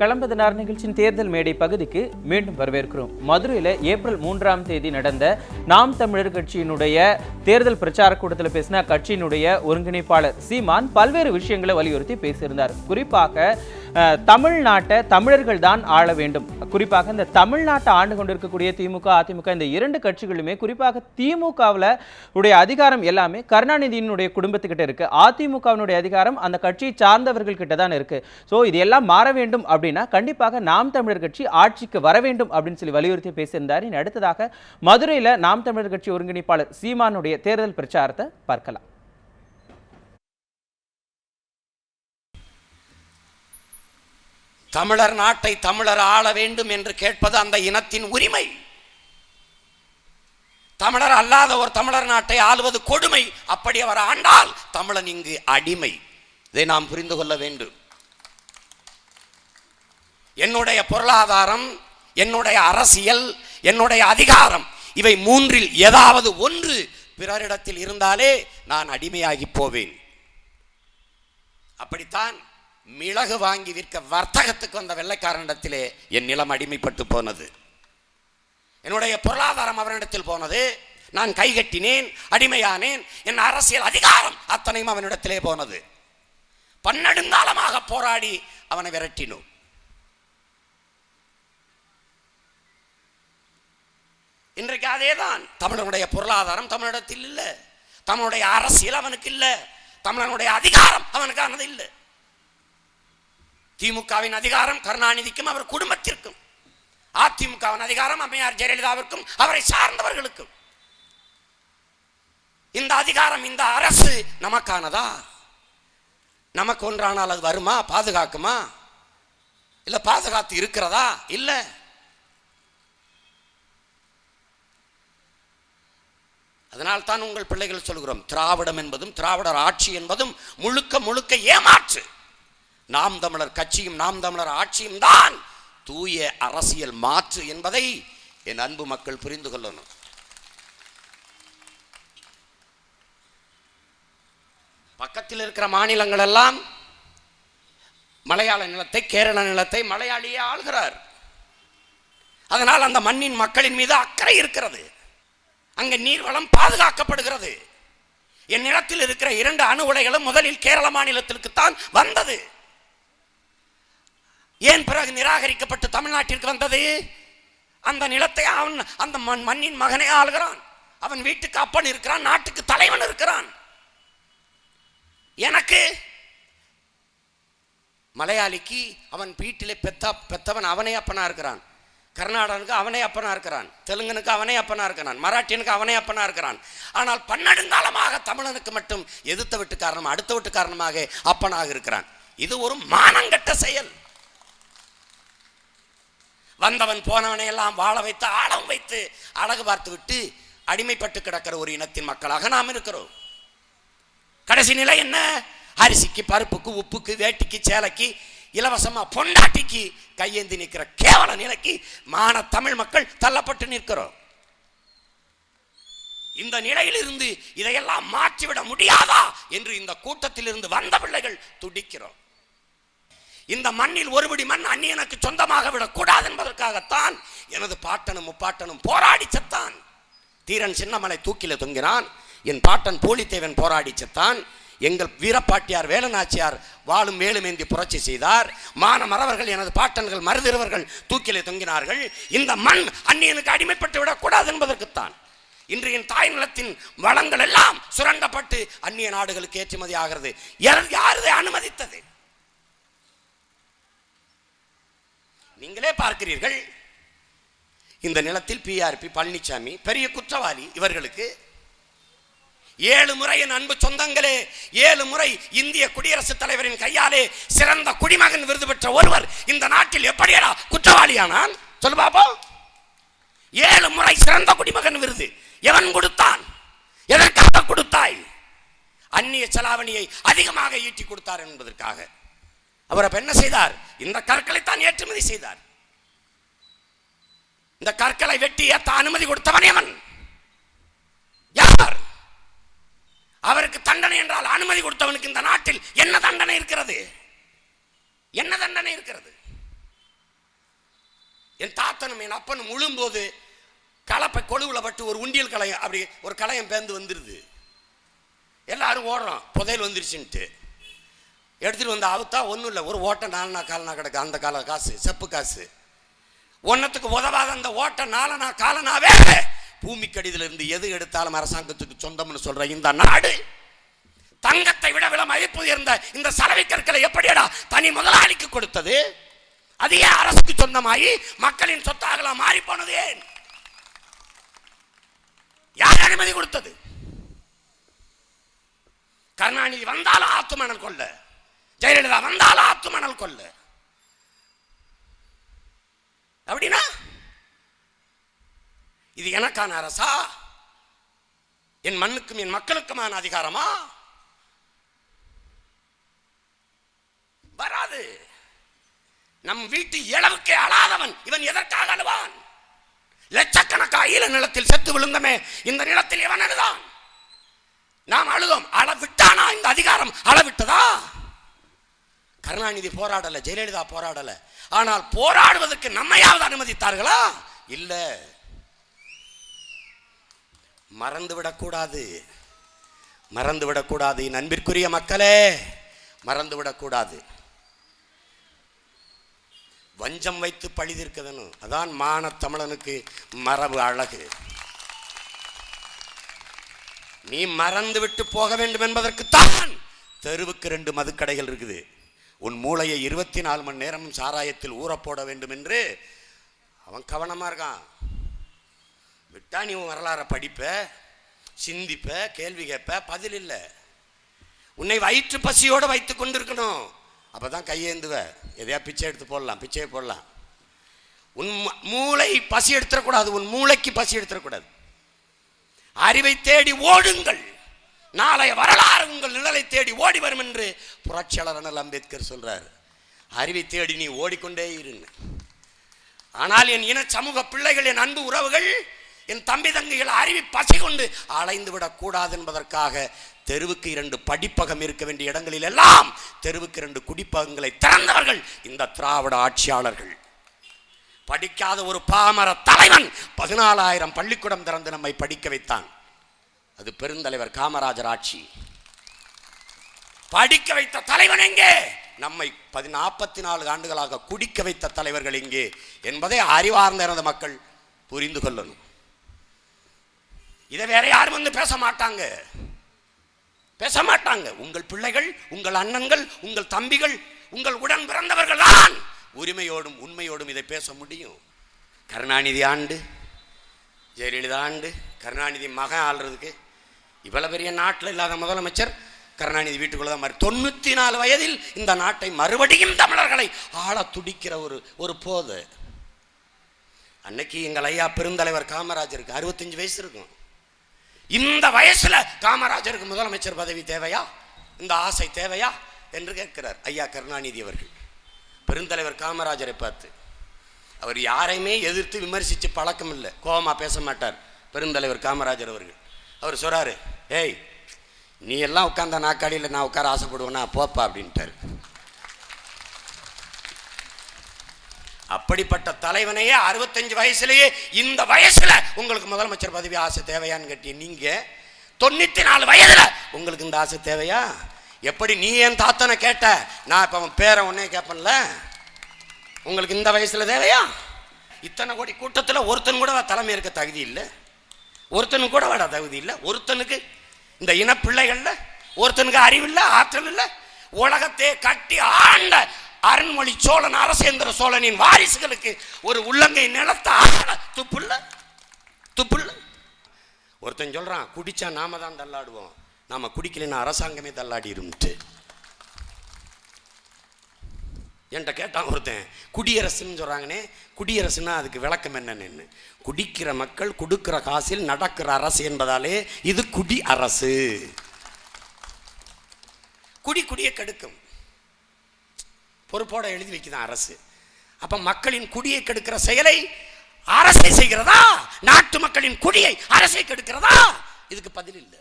கலம்பதனார் நிகழ்ச்சியின் தேர்தல் மேடை பகுதிக்கு மீண்டும் வரவேற்கிறோம். மதுரையில் ஏப்ரல் மூன்றாம் தேதி நடந்த நாம் தமிழர் கட்சியினுடைய தேர்தல் பிரச்சார கூட்டத்தில் பேசின கட்சியினுடைய ஒருங்கிணைப்பாளர் சீமான் பல்வேறு விஷயங்களை வலியுறுத்தி பேசியிருந்தார். குறிப்பாக தமிழ்நாட்டை தமிழர்கள் தான் ஆள வேண்டும். குறிப்பாக இந்த தமிழ்நாட்டை ஆண்டு கொண்டிருக்கக்கூடிய திமுக அதிமுக இந்த இரண்டு கட்சிகளுமே குறிப்பாக திமுகவில் உடைய அதிகாரம் எல்லாமே கருணாநிதியினுடைய குடும்பத்துக்கிட்ட இருக்கு. அதிமுகவினுடைய அதிகாரம் அந்த கட்சியை சார்ந்தவர்கள் கிட்ட தான் இருக்கு. ஸோ இது எல்லாம் மாற வேண்டும் அப்படின்னா கண்டிப்பாக நாம் தமிழர் கட்சி ஆட்சிக்கு வர வேண்டும் அப்படின்னு சொல்லி வலியுறுத்தி பேசியிருந்தார். இனி அடுத்ததாக மதுரையில் நாம் தமிழர் கட்சி ஒருங்கிணைப்பாளர் சீமானுடைய தேர்தல் பிரச்சாரத்தை பார்க்கலாம். தமிழர் நாட்டை தமிழர் ஆள வேண்டும் என்று கேட்பது அந்த இனத்தின் உரிமை. தமிழர் அல்லாத ஒரு தமிழர் நாட்டை ஆளுவது கொடுமை. அப்படி அவர் ஆண்டால் தமிழன் இங்கு அடிமை. இதை நாம் புரிந்து கொள்ள வேண்டும். என்னுடைய பொருளாதாரம் என்னுடைய அரசியல் என்னுடைய அதிகாரம் இவை மூன்றில் ஏதாவது ஒன்று பிறரிடத்தில் இருந்தாலே நான் அடிமையாகி போவேன். அப்படித்தான் மிளகு வாங்கி விற்க வர்த்தகத்துக்கு வந்த வெள்ளைக்காரனிடத்திலே என் நிலம் அடிமைப்பட்டு போனது. என்னுடைய பொருளாதாரம் அவனிடத்தில் போனது. நான் கைகட்டினேன் அடிமையானேன். என் அரசியல் அதிகாரம் அத்தனையும் அவனிடத்திலே போனது. பன்னெடுங்காலமாக போராடி அவனை விரட்டினோம். இன்றைக்கு அதேதான். தமிழனுடைய பொருளாதாரம் தமிழிடத்தில் இல்லை. தமிழுடைய அரசியல் அவனுக்கு இல்லை. தமிழனுடைய அதிகாரம் அவனுக்கானது இல்லை. திமுகவின் அதிகாரம் கருணாநிதிக்கும் அவர் குடும்பத்திற்கும். அதிமுகவின் அதிகாரம் அம்மையார் ஜெயலலிதாவிற்கும் அவரை சார்ந்தவர்களுக்கும். இந்த அதிகாரம் இந்த அரசு நமக்கானதா? நமக்கு ஒன்றானால் அது வருமா? பாதுகாக்குமா? இல்ல பாதுகாத்து இருக்கிறதா? இல்ல. அதனால் தான் உங்கள் பிள்ளைகள் சொல்கிறோம் திராவிடம் என்பதும் திராவிடர் ஆட்சி என்பதும் முழுக்க முழுக்க ஏமாற்று. நாம் தமிழர் கட்சியும் நாம் தமிழர் ஆட்சியும் தான் தூய அரசியல் மாற்று என்பதை என் அன்பு மக்கள் புரிந்து கொள்ளணும். பக்கத்தில் இருக்கிற மாநிலங்கள் எல்லாம் மலையாள நிலத்தை கேரள நிலத்தை மலையாளியே ஆள்கிறார். அதனால் அந்த மண்ணின் மக்களின் மீது அக்கறை இருக்கிறது. அங்க நீர்வளம் பாதுகாக்கப்படுகிறது. என் நிலத்தில் இருக்கிற இரண்டு அணு உலைகளும் முதலில் கேரள மாநிலத்திற்குத்தான் வந்தது. ஏன் பிறகு நிராகரிக்கப்பட்டு தமிழ்நாட்டிற்கு வந்தது? அந்த நிலத்தை அவன் அந்த மண் மண்ணின் மகனே ஆளுகிறான். அவன் வீட்டுக்கு அப்பன் இருக்கிறான் நாட்டுக்கு தலைவன் இருக்கிறான். எனக்கு மலையாளிக்கு அவன் வீட்டிலே பெத்த பெத்தவன் அவனே அப்பனா இருக்கிறான். கர்நாடகனுக்கு அவனே அப்பனா இருக்கிறான். தெலுங்கனுக்கு அவனே அப்பனா இருக்கிறான். மராட்டியனுக்கு அவனே அப்பனா இருக்கிறான். ஆனால் பன்னெடுங்காலமாக தமிழனுக்கு மட்டும் எதிர்த்த வீட்டு காரணம் அடுத்த வீட்டு காரணமாக அப்பனாக இருக்கிறான். இது ஒரு மானங்கட்ட செயல். வந்தவன் போனவனை எல்லாம் வாழ வைத்து ஆழம் வைத்து அழகு பார்த்து விட்டு அடிமைப்பட்டு கிடக்கிற ஒரு இனத்தின் மக்களாக நாம் இருக்கிறோம். கடைசி நிலை என்ன? அரிசிக்கு பருப்புக்கு உப்புக்கு வேட்டிக்கு சேலைக்கு இலவசமா பொண்டாட்டிக்கு கையேந்தி நிற்கிற கேவல நிலைக்கு மான தமிழ் மக்கள் தள்ளப்பட்டு நிற்கிறோம். இந்த நிலையிலிருந்து இதையெல்லாம் மாற்றிவிட முடியாதா என்று இந்த கூட்டத்தில் இருந்து வந்த பிள்ளைகள் துடிக்கிறோம். இந்த மண்ணில் ஒருபடி மண் அந்நியனுக்கு சொந்தமாக விடக்கூடாது என்பதற்காகத்தான் எனது பாட்டனும் முப்பாட்டனும் போராடி செத்தான். தீரன் சின்னமலை தூக்கில தொங்கினான். என் பாட்டன் பூலித்தேவன் போராடி செத்தான். எங்கள் வீரப்பாட்டியார் வேலநாச்சியார் வாழும் வேலுமேந்தி புரட்சி செய்தார். மானமரவர்கள் எனது பாட்டன்கள் மருதிரவர்கள் தூக்கிலே தொங்கினார்கள். இந்த மண் அந்நியனுக்கு அடிமைப்பட்டு விடக்கூடாது என்பதற்குத்தான். இன்று என் தாய் நிலத்தின் வளங்கள் எல்லாம் சுரண்டப்பட்டு அந்நிய நாடுகளுக்கு ஏற்றுமதி ஆகிறது. யாரதை அனுமதித்தது? நீங்களே பார்க்கிறீர்கள். இந்த நிலத்தில் பிஆர்பி பழனிசாமி பெரிய குற்றவாளி இவர்களுக்கு. ஏழு முறை என் அன்பு சொந்தங்களே ஏழு முறை இந்திய குடியரசுத் தலைவரின் கையாலே சிறந்த குடிமகன் விருது பெற்ற ஒருவர் இந்த நாட்டில் எப்படியடா குற்றவாளியானான்? சொல்லு பாப்போம் ஏழு முறை சிறந்த குடிமகன் விருது எவன் கொடுத்தான்? எதற்காக கொடுத்தாய்? அந்நிய செலாவணியை அதிகமாக ஈட்டி கொடுத்தார் என்பதற்காக. அவர் அப்ப என்ன செய்தார்? இந்த கற்களை தான் ஏற்றுமதி செய்தார். இந்த கற்களை வெட்டி ஏத்த அனுமதி கொடுத்தவன் எவன்? யார்? அவருக்கு தண்டனை என்றால் அனுமதி கொடுத்தவனுக்கு இந்த நாட்டில் என்ன தண்டனை இருக்கிறது? என்ன தண்டனை இருக்கிறது? என் தாத்தனும் என் அப்பனும் உழும்போது கலப்பை கொழுவில் பட்டு ஒரு உண்டியல் கலையம் அப்படி ஒரு கலையம் பேர்ந்து வந்துடுது எல்லாரும் ஓடுறோம். புதையல் வந்துருச்சுன்ட்டு. எடுத்துட்டு வந்து அவுத்தா ஒன்றும் இல்லை. ஒரு ஓட்டை நாலனா காலனா கிடக்கு. அந்த கால காசு செப்பு காசு. ஒன்றத்துக்கு உதவாத அந்த ஓட்டை நாலனா காலனாவே பூமிக்கடியில இருந்து எது எடுத்தாலும் அரசாங்கத்துக்கு சொந்தம்னு சொல்ற இந்த நாடு. தங்கத்தை விட விட மதிப்பு உயர்ந்த இந்த சலவை கற்களை எப்படியடா தனி முதலாளிக்கு கொடுத்தது? அது ஏன் அரசுக்கு சொந்தமாகி மக்களின் சொத்தாகலாம் மாறி போனது ஏன்? யார் அனுமதி கொடுத்தது? கருணாநிதி வந்தாலும் ஆத்துமனன் கொள்ள ஜெயலலிதா வந்தால் ஆத்து மணல் கொல்லு அப்படின்னா? இது எனக்கான அரசா? என் மண்ணுக்கும் என் மக்களுக்குமான அதிகாரமா? வராது. நம் வீட்டு இளவுக்கே அழாதவன் இவன் எதற்காக அழுவான்? லட்சக்கணக்கா ஈழ நிலத்தில் செத்து விழுந்தமே இந்த நிலத்தில் இவன் அழுதான்? நாம் அழுதோம் அளவிட்டானா இந்த அதிகாரம் அளவிட்டதா கருணாநிதி போராடல ஜெயலலிதா போராடலை. ஆனால் போராடுவதற்கு நம்மையாவது அனுமதித்தார்களா? இல்லை. மறந்து மறந்துவிடக்கூடாது விடக்கூடாது. என் அன்பிற்குரிய மக்களே மறந்துவிடக்கூடாது வஞ்சம் வைத்து பழிதிருக்கதனும் அதான் மான தமிழனுக்கு மரபு அழகு. நீ மறந்து விட்டு போக வேண்டும் என்பதற்குத்தான் தெருவுக்கு ரெண்டு மதுக்கடைகள் இருக்குது. உன் மூளையை இருபத்தி நாலு மணி நேரமும் சாராயத்தில் ஊறப்போட வேண்டும் என்று அவன் கவனமாக இருக்கான். விட்டா நீ உன் வரலாற படிப்ப சிந்திப்ப கேள்வி கேட்ப பதில் இல்லை. உன்னை வயிற்று பசியோடு வைத்து கொண்டிருக்கணும். அப்பதான் கையேந்துவ. எதையா பிச்சை எடுத்து போடலாம் பிச்சையை போடலாம். உன் மூளை பசி எடுத்துடக்கூடாது உன் மூளைக்கு பசி எடுத்துடக்கூடாது அறிவை தேடி ஓடுங்கள். நாளைய வரலாறு உங்கள் நிழலை தேடி ஓடி வரும் என்று புரட்சியாளர் அண்ணல் அம்பேத்கர் சொல்றார். அறிவை தேடி நீ ஓடிக்கொண்டே இருங்க. ஆனால் என் இன சமூக பிள்ளைகள் என் அன்பு உறவுகள் என் தம்பி தங்கைகள் அறிவி பசி கொண்டு அலைந்து விடக்கூடாது என்பதற்காக தெருவுக்கு இரண்டு படிப்பகம் இருக்க வேண்டிய இடங்களில் எல்லாம் தெருவுக்கு இரண்டு குடிப்பகங்களை திறந்தவர்கள் இந்த திராவிட ஆட்சியாளர்கள். படிக்காத ஒரு பாமர தலைவன் பதினாலாயிரம் பள்ளிக்கூடம் திறந்து நம்மை படிக்க வைத்தான். அது பெருந்தலைவர் காமராஜர் ஆட்சி. படிக்க வைத்த தலைவன் எங்கே? நம்மை பதி நாற்பத்தி நாலு ஆண்டுகளாக குடிக்க வைத்த தலைவர்கள் எங்கே? என்பதை அறிவார்ந்த எனது மக்கள் புரிந்து கொள்ளணும். இதை வேற யாரும் வந்து பேச மாட்டாங்க. பேச மாட்டாங்க. உங்கள் பிள்ளைகள் உங்கள் அண்ணன்கள் உங்கள் தம்பிகள் உங்கள் உடன் பிறந்தவர்கள் தான் உரிமையோடும் உண்மையோடும் இதை பேச முடியும். கருணாநிதி ஆண்டு ஜெயலலிதா ஆண்டு கருணாநிதி மகன் ஆள்றதுக்கு இவ்வளவு பெரிய நாட்டில் இல்லாத முதலமைச்சர் கருணாநிதி வீட்டுக்குள்ளே தான் மாறி தொண்ணூற்றி நாலு வயதில் இந்த நாட்டை மறுபடியும் தமிழர்களை ஆள துடிக்கிற ஒரு ஒரு போது. அன்னைக்கு எங்கள் ஐயா பெருந்தலைவர் காமராஜருக்கு அறுபத்தஞ்சு வயசு இருக்கும். இந்த வயசில் காமராஜருக்கு முதலமைச்சர் பதவி தேவையா? இந்த ஆசை தேவையா? என்று கேட்கிறார் ஐயா கருணாநிதி அவர்கள். பெருந்தலைவர் காமராஜரை பார்த்து அவர் யாரையுமே எதிர்த்து விமர்சித்து பழக்கம் இல்லை கோபமாக பேச மாட்டார் பெருந்தலைவர் காமராஜர் அவர்கள். அவர் சொல்கிறாரு ஏய் நீ எல்லாம் உட்காந்த நாக்காளியில் நான் உட்கார ஆசைப்படுவேன்னா போப்பா அப்படின்ட்டார். அப்படிப்பட்ட தலைவனையே அறுபத்தஞ்சு வயசுலேயே இந்த வயசில் உங்களுக்கு முதலமைச்சர் பதவி ஆசை தேவையான்னு கேட்டீங்க. நீங்கள் தொண்ணூற்றி நாலு வயதில் உங்களுக்கு இந்த ஆசை தேவையா? எப்படி நீ என் தாத்தனை கேட்ட? நான் இப்போ அவன் பேரை ஒன்றே கேட்பேன்ல உங்களுக்கு இந்த வயசில் தேவையா? இத்தனை கோடி கூட்டத்தில் ஒருத்தன் கூட தலைமை இருக்க தகுதி இல்லை. ஒருத்தனுக்கு கூட வாடா தகுதி இல்லை. ஒருத்தனுக்கு இந்த இன பிள்ளைகள்ல ஒருத்தனுக்கு அறிவில்லை ஆற்றல் இல்லை உலகத்தை கட்டி ஆண்ட அருண்மொழி சோழன் அரசேந்திர சோழனின் வாரிசுகளுக்கு ஒரு உள்ளங்கை நிலத்தை ஆட துப்புல்ல? துப்புல்ல? ஒருத்தன் சொல்கிறான் குடிச்சா நாம தான் தள்ளாடுவோம். நாம குடிக்கலைன்னா அரசாங்கமே தள்ளாடி என்கிட்ட கேட்டான் ஒருத்தன் குடியரசுன்னு சொல்கிறாங்கன்னே குடியரசுன்னா அதுக்கு விளக்கம் என்னன்னு. குடிக்கிற மக்கள் கொடுக்கிற காசில் நடக்கிற அரசு என்பதாலே இது குடி அரசு. குடி குடியை கெடுக்கும். பொறுப்போட எழுதி வைக்குதான் அரசு. அப்ப மக்களின் குடியை கெடுக்கிற செயலை அரசை செய்கிறதா? நாட்டு மக்களின் குடியை அரசை கெடுக்கிறதா? இதுக்கு பதில் இல்லை.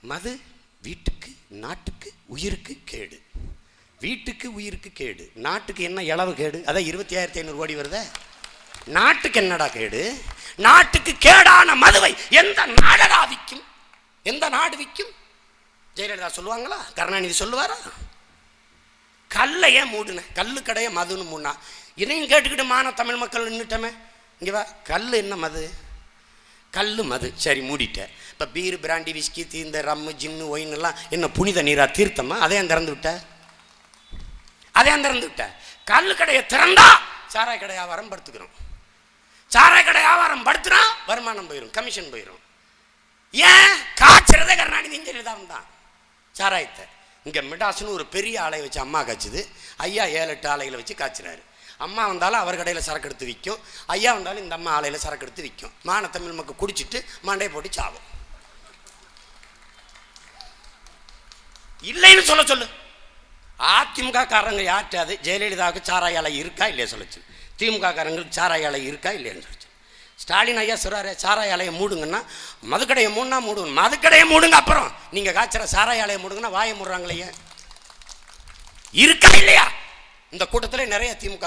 மது வீட்டுக்கு நாட்டுக்கு உயிருக்கு கேடு. வீட்டுக்கு உயிருக்கு கேடு. நாட்டுக்கு என்ன இளவு கேடு? அதான் இருபத்தி ஆயிரத்தி ஐநூறு கோடி வருதே. நாட்டுக்கு என்னடா கேடு? நாட்டுக்கு கேடான மதுவை எந்த நாடடா விற்கும் எந்த நாடு விற்கும் ஜெயலலிதா சொல்லுவாங்களா? கருணாநிதி சொல்லுவாரா? கல்லை ஏன் மூடுன? கல்லு கடைய மதுன்னு மூணா இதையும் கேட்டுக்கிட்டு மான தமிழ் மக்கள் நின்றுட்டமே இங்கே வா கல் என்ன மது? கல் மது. சரி மூடிட்டேன் இப்போ பீர் பிராண்டி விஸ்கி இந்த ரம்மு ஜின்னு ஒயின் எல்லாம் என்ன புனித நீரா தீர்த்தமா? அதையும் திறந்து விட்ட? அதையும் திறந்து விட்ட? கல் கடையை திறந்தா சாராய் கடையாக வியாபாரம் படுத்துக்கிறோம். சாராய கடை வியாபாரம் படுத்துனா வருமானம் போயிடும் கமிஷன் போயிடும் ஏன்? காய்ச்சறதே கருணாநிதி இன்ஜினியர் தான். சாராயத்தை. இங்கே மிடாஸ்னு ஒரு பெரிய ஆலையை வச்சு அம்மா காய்ச்சுது. ஐயா ஏழு எட்டு ஆலைகளை வச்சு காய்ச்சினாரு அம்மா வந்தாலும் அவர் கடையில் சரக்கு எடுத்து விற்கும். ஐயா வந்தாலும் இந்த அம்மா ஆலையில் சரக்கு எடுத்து விற்கும். மான தமிழ் மக்கள் குடிச்சிட்டு மண்டையை போட்டு சாவும். இல்லைன்னு சொல்ல சொல்லு. அதிமுக காரங்க யார்ட்டாது ஜெயலலிதாவுக்கு சாராய ஆலை இருக்கா இல்லையா சொல்லுச்சு திமுக காரங்களுக்கு சாராய அலை இருக்கா இல்லையான்னு சொல்லுச்சு ஸ்டாலின் ஐயா சொல்கிறாரு சாராய அலையை மூடுங்கன்னா மதுக்கடையை மூடுனா மூடுங்க மதுக்கடையை மூடுங்க அப்புறம். நீங்கள் காய்ச்சற சாராய அலையை மூடுங்கன்னா வாயை மூடுறாங்களே இருக்கா இல்லையா? இந்த கூட்டத்தில் நிறைய திமுக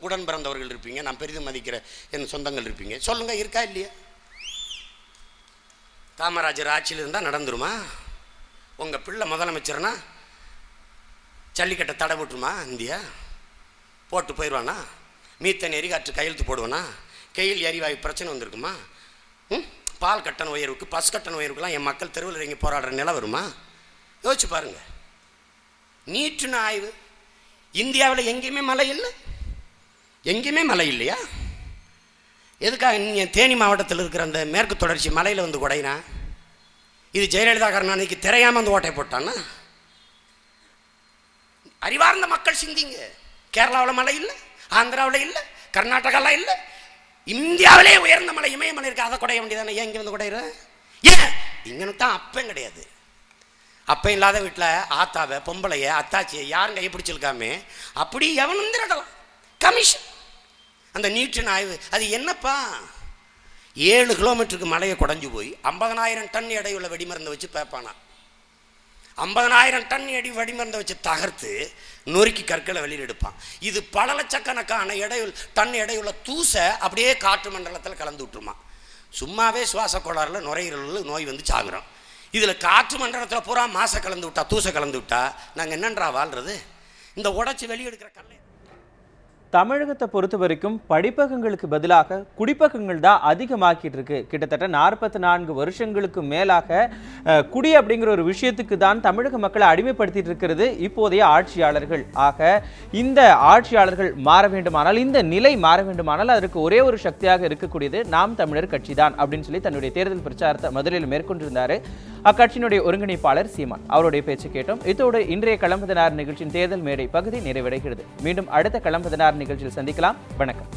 உடன் பிறந்தவர்கள் இருப்பீங்க நான் பெரிதும் மதிக்கிற என் சொந்தங்கள் இருப்பீங்க. சொல்லுங்கள் இருக்கா இல்லையா? காமராஜர் ஆட்சியில் இருந்தால் நடந்துருமா? உங்கள் பிள்ளை முதலமைச்சர்னா ஜல்லிக்கட்டை தடை போட்டுருமா இந்தியா? போட்டு போயிடுவானா? மீத்தன் எரிகாற்று கையெழுத்து போடுவானா? கையில் எரிவாயு பிரச்சனை வந்திருக்குமா? ம்? பால் கட்டண உயர்வுக்கு பஸ் கட்டண உயர்வுக்குலாம் என் மக்கள் தெருவில் இறங்கி போராடுற நிலை வருமா? யோசிச்சு பாருங்கள் நீட்டுன்னு ஆய்வு. இந்தியாவில் எங்கேயுமே மழை இல்லை. எங்கேயுமே மழை இல்லையா? எதுக்காக நீங்கள் தேனி மாவட்டத்தில் இருக்கிற அந்த மேற்கு தொடர்ச்சி மலையில் வந்து குடையினா? இது ஜெயலலிதா கருணாநிதிக்கு தெரியாமல் வந்து ஓட்டை போட்டான்னா? அறிவார்ந்த மக்கள் சிந்திங்க. கேரளாவில் மழை இல்லை. ஆந்திராவில் இல்லை கர்நாடகாவில் இல்லை இந்தியாவிலே உயர்ந்த மலை இமயமலை இருக்கு. அதை குடைய வேண்டியதானே ஏன் இங்கே வந்து குடையிற? ஏன்? இங்கன்னு தான் அப்பம் கிடையாது. அப்பம் இல்லாத வீட்டில் ஆத்தாவை பொம்பளைய அத்தாச்சியை யாரும் கைப்பிடிச்சிருக்காமே அப்படி எவனும் நடலாம் கமிஷன். அந்த நீட்டின் ஆய்வு அது என்னப்பா? ஏழு கிலோமீட்டருக்கு மலையை குடஞ்சு போய் ஐம்பதனாயிரம் டன் எடையுள்ள வெடிமருந்தை வச்சு பேப்பானா ஐம்பதனாயிரம் டன் அடி வடிமருந்தை வச்சு தகர்த்து நொறுக்கி கற்களை வெளியில் எடுப்பான். இது பல லட்சக்கணக்கான எடையுள் டன் எடையுள்ள தூசை அப்படியே காற்று மண்டலத்தில் கலந்து விட்டுருமா. சும்மாவே சுவாச கோளாறுல நுரையீரல் நோய் வந்து சாகுறோம் இதில் காற்று மண்டலத்தில் பூரா மாசை கலந்து விட்டா தூசை கலந்து விட்டா நாங்கள் என்னன்றா வாழ்றது? இந்த உடைச்சி வெளியெடுக்கிற கல்லை தமிழகத்தை பொறுத்த வரைக்கும் படிப்பகங்களுக்கு பதிலாக குடிப்பகங்கள் தான் அதிகமாக்கிட்டு இருக்கு. கிட்டத்தட்ட நாற்பத்தி நான்கு வருஷங்களுக்கு மேலாக குடி அப்படிங்கிற ஒரு விஷயத்துக்கு தான் தமிழக மக்களை அடிமைப்படுத்திட்டு இருக்கிறது இப்போதைய ஆட்சியாளர்கள். ஆக இந்த ஆட்சியாளர்கள் மாற வேண்டுமானால் இந்த நிலை மாற வேண்டுமானால் அதற்கு ஒரே ஒரு சக்தியாக இருக்கக்கூடியது நாம் தமிழர் கட்சி தான் அப்படின்னு சொல்லி தன்னுடைய தேர்தல் பிரச்சாரத்தை மதுரையில் மேற்கொண்டிருந்தார். அக்கட்சியினுடைய ஒருங்கிணைப்பாளர் சீமான். அவருடைய பேச்சு கேட்டோம். இதோடு இன்றைய களம்பதினார் நிகழ்ச்சியின் தேர்தல் மேடை பகுதி நிறைவடைகிறது. மீண்டும் அடுத்த களம்பதினார் நிகழ்ச்சியில் சந்திக்கலாம். வணக்கம்.